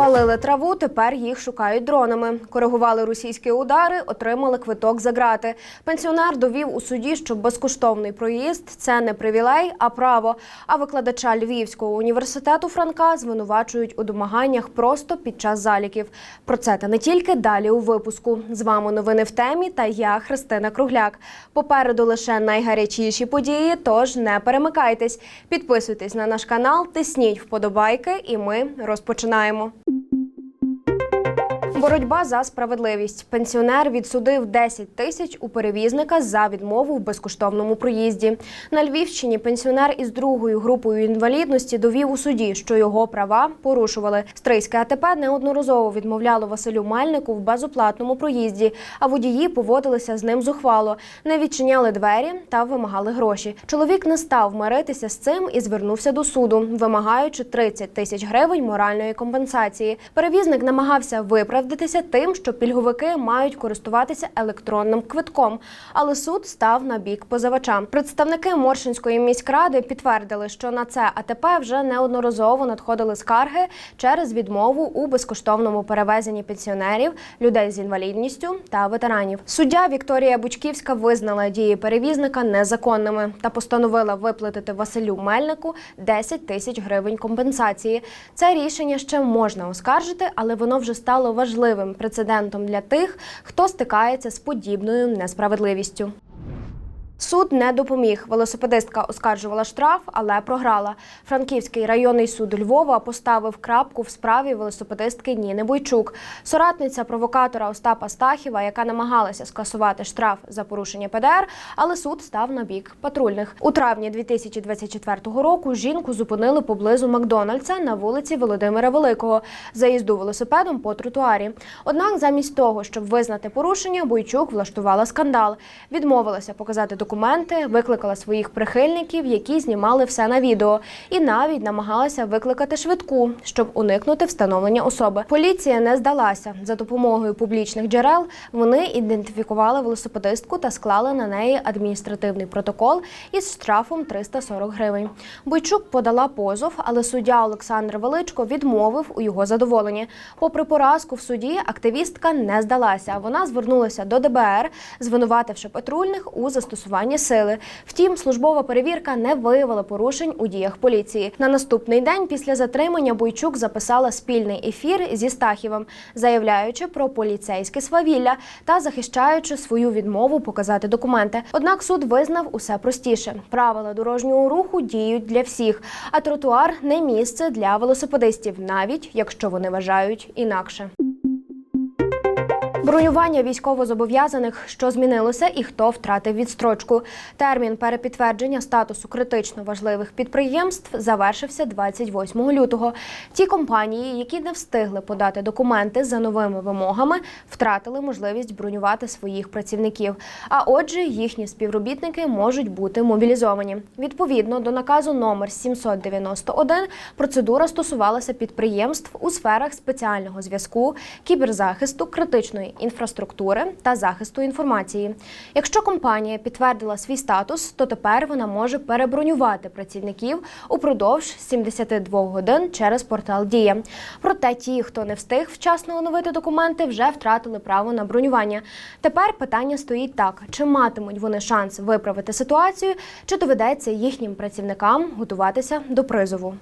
Палили траву, тепер їх шукають дронами. Коригували російські удари, отримали квиток за грати. Пенсіонер довів у суді, що безкоштовний проїзд це не привілей, а право. А викладача Львівського університету Франка звинувачують у домаганнях просто під час заліків. Про це та не тільки далі у випуску. З вами новини в темі та я Христина Кругляк. Попереду лише найгарячіші події, тож не перемикайтесь. Підписуйтесь на наш канал, тисніть вподобайки, і ми розпочинаємо. Боротьба за справедливість. Пенсіонер відсудив 10 тисяч у перевізника за відмову в безкоштовному проїзді. На Львівщині пенсіонер із другою групою інвалідності довів у суді, що його права порушували. Стрийське АТП неодноразово відмовляло Василю Мельнику в безоплатному проїзді, а водії поводилися з ним зухвало, не відчиняли двері та вимагали гроші. Чоловік не став миритися з цим і звернувся до суду, вимагаючи 30 тисяч гривень моральної компенсації. Перевізник намагався виправдатися тим, що пільговики мають користуватися електронним квитком, але суд став на бік позивача. Представники Моршинської міськради підтвердили, що на це АТП вже неодноразово надходили скарги через відмову у безкоштовному перевезенні пенсіонерів, людей з інвалідністю та ветеранів. Суддя Вікторія Бучківська визнала дії перевізника незаконними та постановила виплатити Василю Мельнику 10 тисяч гривень компенсації. Це рішення ще можна оскаржити, але воно вже стало важливим прецедентом для тих, хто стикається з подібною несправедливістю. Суд не допоміг. Велосипедистка оскаржувала штраф, але програла. Франківський районний суд Львова поставив крапку в справі велосипедистки Ніни Бойчук. Соратниця провокатора Остапа Стахіва, яка намагалася скасувати штраф за порушення ПДР, але суд став на бік патрульних. У травні 2024 року жінку зупинили поблизу Макдональдса на вулиці Володимира Великого за їзду велосипедом по тротуарі. Однак, замість того, щоб визнати порушення, Бойчук влаштувала скандал. Відмовилася показати документи, викликала своїх прихильників, які знімали все на відео, і навіть намагалася викликати швидку, щоб уникнути встановлення особи. Поліція не здалася за допомогою публічних джерел. Вони ідентифікували велосипедистку та склали на неї адміністративний протокол із штрафом 340 гривень. Бойчук подала позов, але суддя Олександр Величко відмовив у його задоволенні. Попри поразку в суді, активістка не здалася. Вона звернулася до ДБР, звинувативши патрульних у застосуванні сили. Втім, службова перевірка не виявила порушень у діях поліції. На наступний день після затримання Бойчук записала спільний ефір зі Стахівим, заявляючи про поліцейське свавілля та захищаючи свою відмову показати документи. Однак суд визнав усе простіше. Правила дорожнього руху діють для всіх, а тротуар не місце для велосипедистів, навіть якщо вони вважають інакше. Бронювання військовозобов'язаних, що змінилося, і хто втратив відстрочку. Термін перепідтвердження статусу критично важливих підприємств завершився 28 лютого. Ті компанії, які не встигли подати документи за новими вимогами, втратили можливість бронювати своїх працівників. А отже, їхні співробітники можуть бути мобілізовані. Відповідно до наказу номер 791 процедура стосувалася підприємств у сферах спеціального зв'язку, кіберзахисту, критичної інфраструктури та захисту інформації. Якщо компанія підтвердила свій статус, то тепер вона може перебронювати працівників упродовж 72 годин через портал Дія. Проте ті, хто не встиг вчасно оновити документи, вже втратили право на бронювання. Тепер питання стоїть так: чи матимуть вони шанс виправити ситуацію, чи доведеться їхнім працівникам готуватися до призову.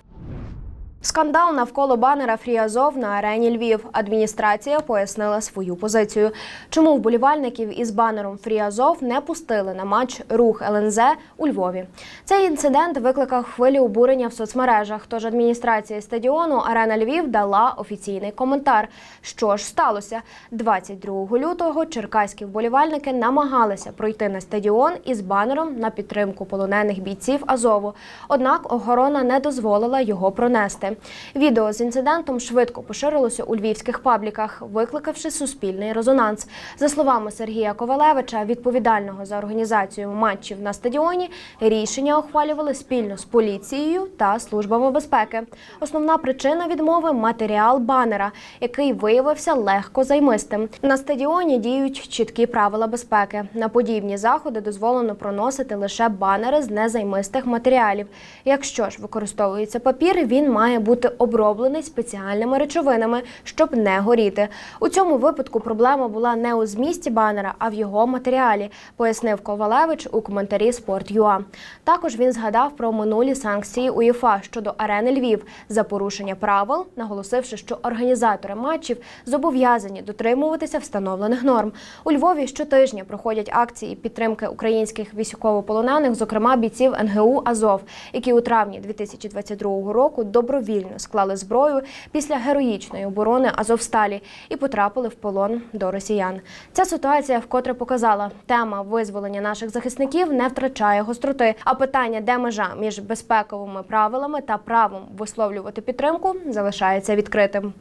Скандал навколо банера Фріазов на арені Львів. Адміністрація пояснила свою позицію. Чому вболівальників із банером Фріазов не пустили на матч Рух ЛНЗ у Львові? Цей інцидент викликав хвилі обурення в соцмережах. Тож адміністрація стадіону Арена Львів дала офіційний коментар. Що ж сталося? 22 лютого черкаські вболівальники намагалися пройти на стадіон із банером на підтримку полонених бійців Азову. Однак охорона не дозволила його пронести. Відео з інцидентом швидко поширилося у львівських пабліках, викликавши суспільний резонанс. За словами Сергія Ковалевича, відповідального за організацію матчів на стадіоні, рішення ухвалювали спільно з поліцією та службами безпеки. Основна причина відмови матеріал банера, який виявився легко займистим. На стадіоні діють чіткі правила безпеки. На подібні заходи дозволено проносити лише банери з незаймистих матеріалів. Якщо ж використовується папір, він має має бути оброблений спеціальними речовинами, щоб не горіти. У цьому випадку проблема була не у змісті банера, а в його матеріалі, пояснив Ковалевич у коментарі Sport.ua. Також він згадав про минулі санкції УЄФА щодо арени Львів за порушення правил, наголосивши, що організатори матчів зобов'язані дотримуватися встановлених норм. У Львові щотижня проходять акції підтримки українських військовополонених, зокрема бійців НГУ Азов, які у травні 2022 року добровільно склали зброю після героїчної оборони Азовсталі і потрапили в полон до росіян. Ця ситуація вкотре показала, тема визволення наших захисників не втрачає гостроти. А питання, де межа між безпековими правилами та правом висловлювати підтримку, залишається відкритим.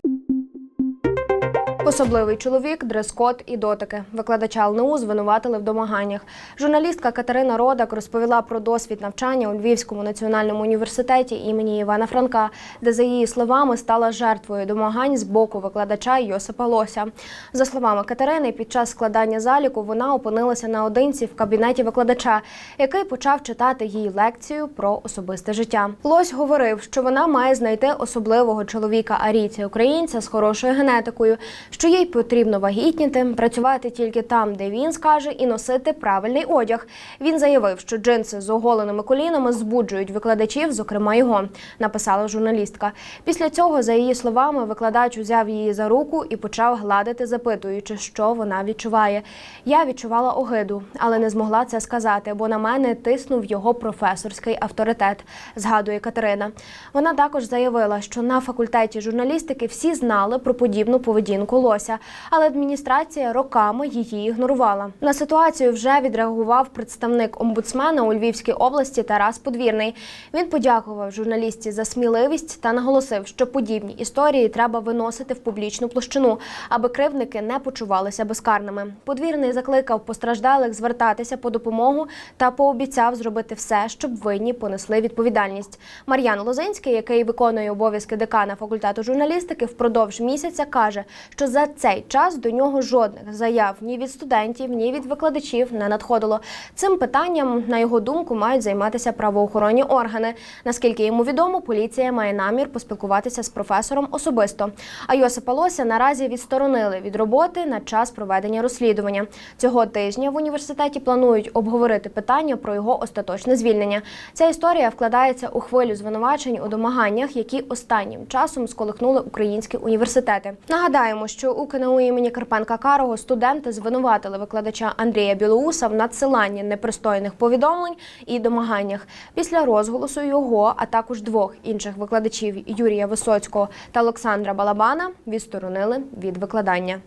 Особливий чоловік, дрес-код і дотики. Викладача ЛНУ звинуватили в домаганнях. Журналістка Катерина Родак розповіла про досвід навчання у Львівському національному університеті імені Івана Франка, де, за її словами, стала жертвою домагань з боку викладача Йосипа Лося. За словами Катерини, під час складання заліку вона опинилася наодинці в кабінеті викладача, який почав читати їй лекцію про особисте життя. Лось говорив, що вона має знайти особливого чоловіка арійця українця з хорошою генетикою що їй потрібно вагітніти, працювати тільки там, де він скаже, і носити правильний одяг. Він заявив, що джинси з оголеними колінами збуджують викладачів, зокрема його, написала журналістка. Після цього, за її словами, викладач узяв її за руку і почав гладити, запитуючи, що вона відчуває. Я відчувала огиду, але не змогла це сказати, бо на мене тиснув його професорський авторитет, згадує Катерина. Вона також заявила, що на факультеті журналістики всі знали про подібну поведінку Лося, але адміністрація роками її ігнорувала. На ситуацію вже відреагував представник омбудсмена у Львівській області Тарас Подвірний. Він подякував журналістці за сміливість та наголосив, що подібні історії треба виносити в публічну площину, аби кривдники не почувалися безкарними. Подвірний закликав постраждалих звертатися по допомогу та пообіцяв зробити все, щоб винні понесли відповідальність. Мар'ян Лозинський, який виконує обов'язки декана факультету журналістики, впродовж місяця каже, що за цей час до нього жодних заяв ні від студентів, ні від викладачів не надходило. Цим питанням, на його думку, мають займатися правоохоронні органи. Наскільки йому відомо, поліція має намір поспілкуватися з професором особисто. А Йосипа Лося наразі відсторонили від роботи на час проведення розслідування. Цього тижня в університеті планують обговорити питання про його остаточне звільнення. Ця історія вкладається у хвилю звинувачень у домаганнях, які останнім часом сколихнули українські університети. Нагадаємо, що у КНУ імені Карпенка Карого студенти звинуватили викладача Андрія Білоуса в надсиланні непристойних повідомлень і домаганнях. Після розголосу його, а також двох інших викладачів Юрія Висоцького та Олександра Балабана відсторонили від викладання.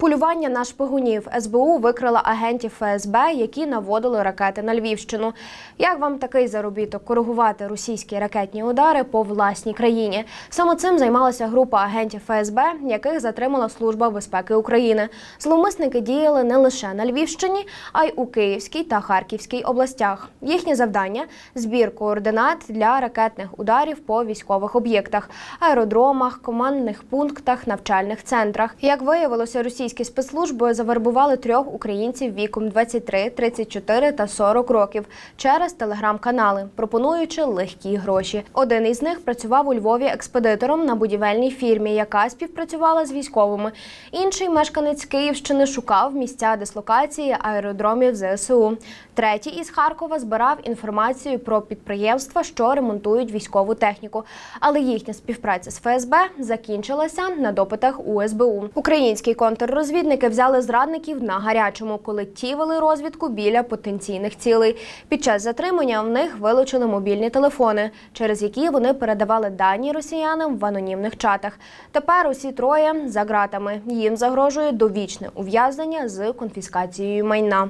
Полювання на шпигунів СБУ викрила агентів ФСБ, які наводили ракети на Львівщину. Як вам такий заробіток коригувати російські ракетні удари по власній країні? Саме цим займалася група агентів ФСБ, яких затримала Служба безпеки України. Зловмисники діяли не лише на Львівщині, а й у Київській та Харківській областях. Їхнє завдання збір координат для ракетних ударів по військових об'єктах, аеродромах, командних пунктах, навчальних центрах. Як виявилося, російські спецслужби завербували трьох українців віком 23, 34 та 40 років через телеграм-канали, пропонуючи легкі гроші. Один із них працював у Львові експедитором на будівельній фірмі, яка співпрацювала з військовими. Інший мешканець Київщини шукав місця дислокації аеродромів ЗСУ. Третій із Харкова збирав інформацію про підприємства, що ремонтують військову техніку. Але їхня співпраця з ФСБ закінчилася на допитах у СБУ. Українські контррозвідники взяли зрадників на гарячому, коли ті вели розвідку біля потенційних цілей. Під час затримання в них вилучили мобільні телефони, через які вони передавали дані росіянам в анонімних чатах. Тепер усі троє за ґратами. Їм загрожує довічне ув'язнення з конфіскацією майна.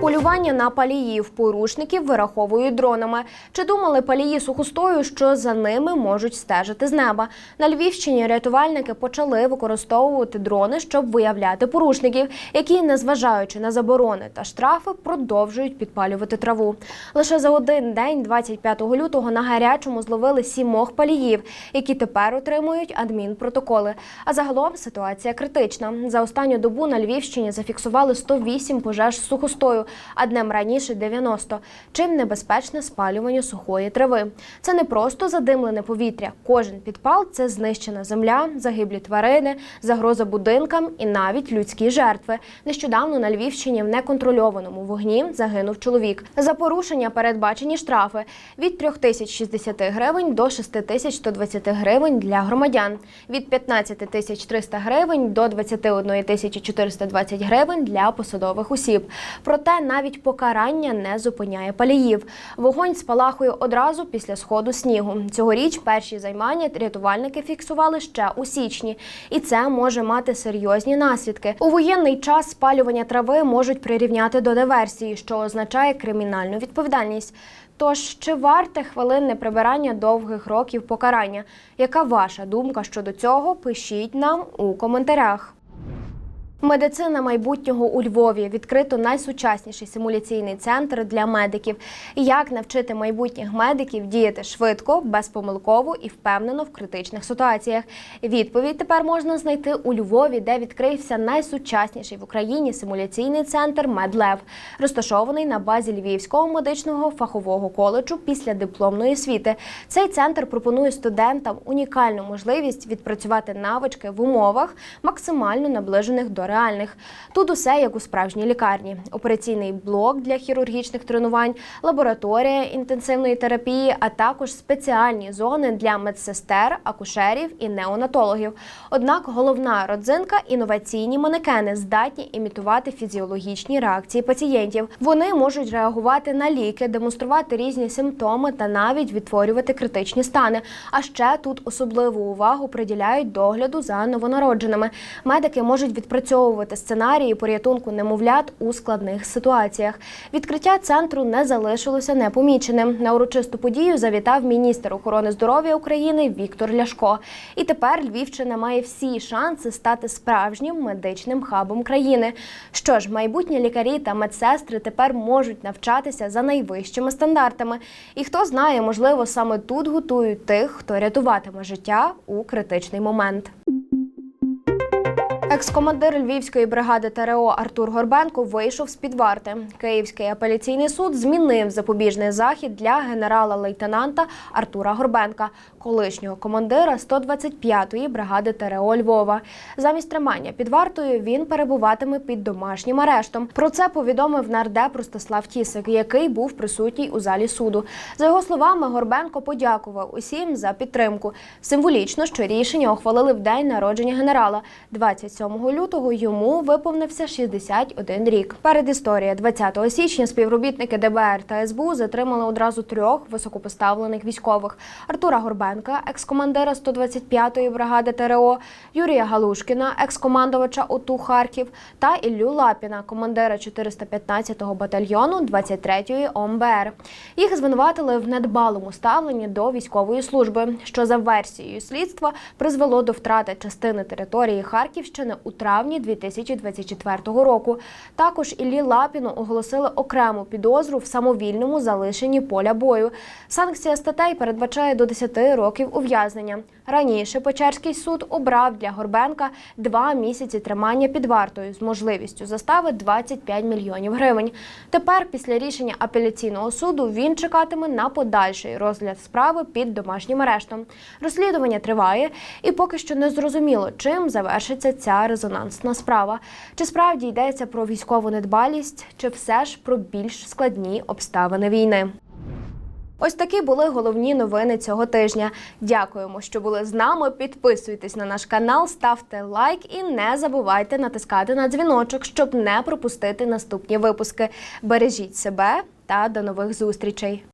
Полювання на паліїв порушників вираховують дронами. Чи думали палії сухостою, що за ними можуть стежити з неба? На Львівщині рятувальники почали використовувати дрони, щоб виявляти порушників, які, незважаючи на заборони та штрафи, продовжують підпалювати траву. Лише за один день, 25 лютого, на гарячому зловили сімох паліїв, які тепер отримують адмінпротоколи. А загалом ситуація критична. За останню добу на Львівщині зафіксували 108 пожеж з сухостою. А днем раніше 90. Чим небезпечне спалювання сухої трави. Це не просто задимлене повітря. Кожен підпал це знищена земля, загиблі тварини, загроза будинкам і навіть людські жертви. Нещодавно на Львівщині в неконтрольованому вогні загинув чоловік. За порушення передбачені штрафи від 3060 гривень до 6120 гривень для громадян, від 15 тисяч 300 гривень до 21 тисячі 420 гривень для посадових осіб. Проте навіть покарання не зупиняє паліїв. Вогонь спалахує одразу після сходу снігу. Цьогоріч перші займання рятувальники фіксували ще у січні, і це може мати серйозні наслідки. У воєнний час спалювання трави можуть прирівняти до диверсії, що означає кримінальну відповідальність. Тож чи варте хвилинне прибирання довгих років покарання? Яка ваша думка щодо цього? Пишіть нам у коментарях. Медицина майбутнього у Львові відкрито найсучасніший симуляційний центр для медиків. Як навчити майбутніх медиків діяти швидко, безпомилково і впевнено в критичних ситуаціях? Відповідь тепер можна знайти у Львові, де відкрився найсучасніший в Україні симуляційний центр Медлев, розташований на базі Львівського медичного фахового коледжу після дипломної освіти. Цей центр пропонує студентам унікальну можливість відпрацювати навички в умовах, максимально наближених до реальних. Тут усе як у справжній лікарні: операційний блок для хірургічних тренувань, лабораторія інтенсивної терапії, а також спеціальні зони для медсестер, акушерів і неонатологів. Однак головна родзинка інноваційні манекени здатні імітувати фізіологічні реакції пацієнтів. Вони можуть реагувати на ліки, демонструвати різні симптоми та навіть відтворювати критичні стани. А ще тут особливу увагу приділяють догляду за новонародженими. Медики можуть відпрацьовувати сценарії порятунку немовлят у складних ситуаціях. Відкриття центру не залишилося непоміченим. На урочисту подію завітав міністр охорони здоров'я України Віктор Ляшко. І тепер Львівщина має всі шанси стати справжнім медичним хабом країни. Що ж, майбутні лікарі та медсестри тепер можуть навчатися за найвищими стандартами. І хто знає, можливо, саме тут готують тих, хто рятуватиме життя у критичний момент. Екс-командир Львівської бригади ТРО Артур Горбенко вийшов з під варти. Київський апеляційний суд змінив запобіжний захід для генерала-лейтенанта Артура Горбенка, колишнього командира 125-ї бригади ТРО Львова. Замість тримання під вартою він перебуватиме під домашнім арештом. Про це повідомив нардеп Ростислав Тісик, який був присутній у залі суду. За його словами, Горбенко подякував усім за підтримку. Символічно, що рішення ухвалили в день народження генерала 27 лютого йому виповнився 61 рік. Перед історією 20 січня співробітники ДБР та СБУ затримали одразу трьох високопоставлених військових: Артура Горбенка, екс-командира 125-ї бригади ТРО, Юрія Галушкіна, екс-командувача ОТУ Харків, та Іллю Лапіна, командира 415-го батальйону 23-ї ОМБР. Їх звинуватили в недбалому ставленні до військової служби, що за версією слідства призвело до втрати частини території Харківщини у травні 2024 року. Також Іллі Лапіну оголосили окрему підозру в самовільному залишенні поля бою. Санкція статей передбачає до 10 років ув'язнення. Раніше Печерський суд обрав для Горбенка два місяці тримання під вартою з можливістю застави 25 мільйонів гривень. Тепер, після рішення апеляційного суду, він чекатиме на подальший розгляд справи під домашнім арештом. Розслідування триває, і поки що не зрозуміло, чим завершиться ця резонансна справа. Чи справді йдеться про військову недбалість, чи все ж про більш складні обставини війни? Ось такі були головні новини цього тижня. Дякуємо, що були з нами. Підписуйтесь на наш канал, ставте лайк і не забувайте натискати на дзвіночок, щоб не пропустити наступні випуски. Бережіть себе та до нових зустрічей.